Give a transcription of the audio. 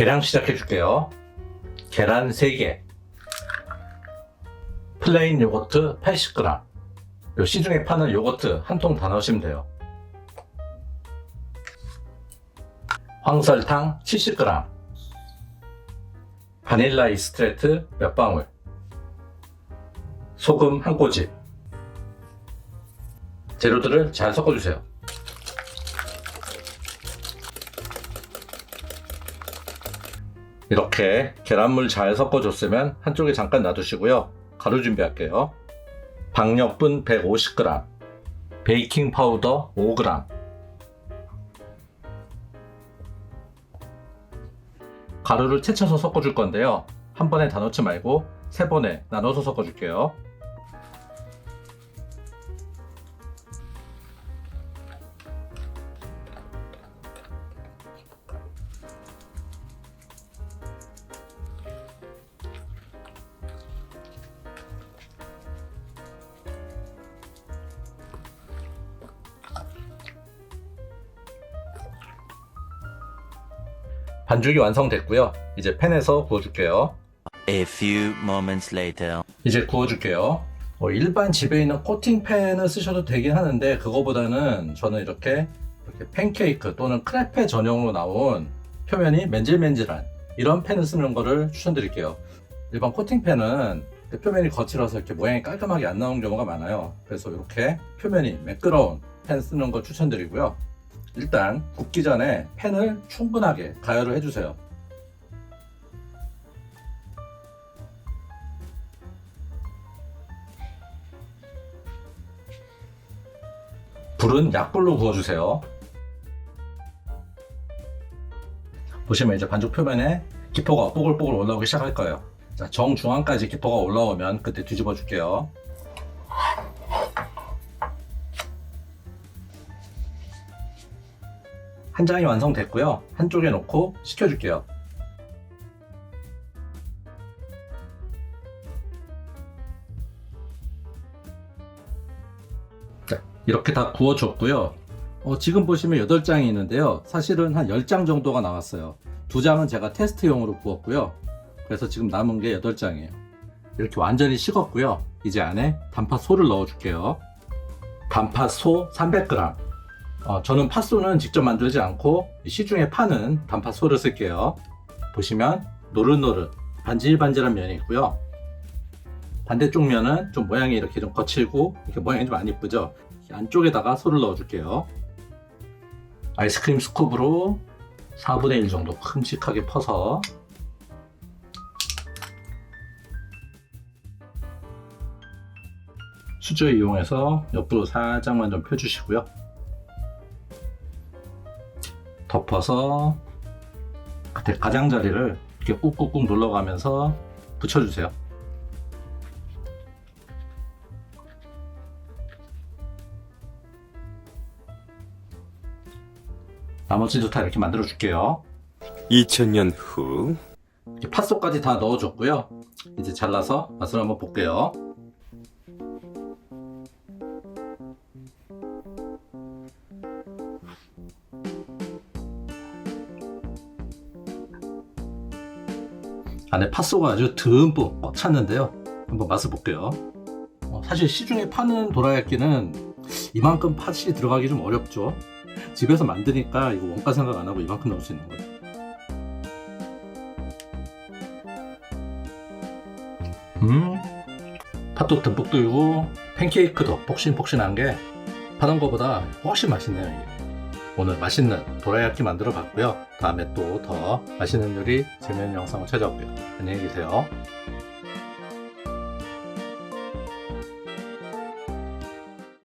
계량 시작해 줄게요. 계란 3개, 플레인 요거트 80g, 요 시중에 파는 요거트 한 통 다 넣으시면 돼요. 황설탕 70g, 바닐라 이스트레트 몇 방울, 소금 한 꼬집. 재료들을 잘 섞어주세요. 이렇게 계란물 잘 섞어줬으면 한쪽에 잠깐 놔두시고요. 가루 준비할게요. 박력분 150g, 베이킹 파우더 5g, 가루를 채쳐서 섞어줄 건데요. 한 번에 다 넣지 말고 세 번에 나눠서 섞어줄게요. 반죽이 완성됐고요. 이제 팬에서 구워줄게요. A few moments later. 이제 구워줄게요. 뭐 일반 집에 있는 코팅팬을 쓰셔도 되긴 하는데 그거보다는 저는 이렇게 이렇게 팬케이크 또는 크레페 전용으로 나온 표면이 맨질맨질한 이런 팬을 쓰는 거를 추천드릴게요. 일반 코팅팬은 그 표면이 거칠어서 이렇게 모양이 깔끔하게 안 나오는 경우가 많아요. 그래서 이렇게 표면이 매끄러운 팬 쓰는 거 추천드리고요. 일단 굽기 전에 팬을 충분하게 가열을 해주세요. 불은 약불로 구워주세요. 보시면 이제 반죽 표면에 기포가 뽀글뽀글 올라오기 시작할 거예요. 자, 정중앙까지 기포가 올라오면 그때 뒤집어 줄게요. 한 장이 완성됐고요. 한쪽에 놓고 식혀줄게요. 자, 이렇게 다 구워줬고요. 어, 지금 보시면 8장이 있는데요. 사실은 한 10장 정도가 나왔어요. 두 장은 제가 테스트용으로 구웠고요. 그래서 지금 남은 게 8장이에요. 이렇게 완전히 식었고요. 이제 안에 단팥소를 넣어줄게요. 단팥소 300g. 어, 저는 팥소는 직접 만들지 않고 시중에 파는 단팥소를 쓸게요. 보시면 노릇노릇 반질반질한 면이 있고요. 반대쪽 면은 좀 모양이 이렇게 좀 거칠고 이렇게 모양이 좀 안 이쁘죠. 이 안쪽에다가 소를 넣어줄게요. 아이스크림 스쿱으로 4분의 1 정도 큼직하게 퍼서 수저 이용해서 옆으로 살짝만 좀 펴주시고요. 덮어서 그때 가장자리를 이렇게 꾹꾹꾹 눌러가면서 붙여주세요. 나머지도 다 이렇게 만들어 줄게요. 2000년 후 이렇게 팥소까지 다 넣어줬고요. 이제 잘라서 맛을 한번 볼게요. 안에 팥소가 아주 듬뿍 꽉 찼는데요. 한번 맛을 볼게요. 어, 사실 시중에 파는 도라야끼는 이만큼 팥이 들어가기 좀 어렵죠. 집에서 만드니까 이거 원가 생각 안 하고 이만큼 넣을 수 있는 거예요. 음, 팥도 듬뿍 들고 팬케이크도 폭신폭신한 게 파는 거보다 훨씬 맛있네요. 이게. 오늘 맛있는 도라야끼 만들어 봤고요. 다음에 또 더 맛있는 요리 재미있는 영상을 찾아올게요. 안녕히 계세요.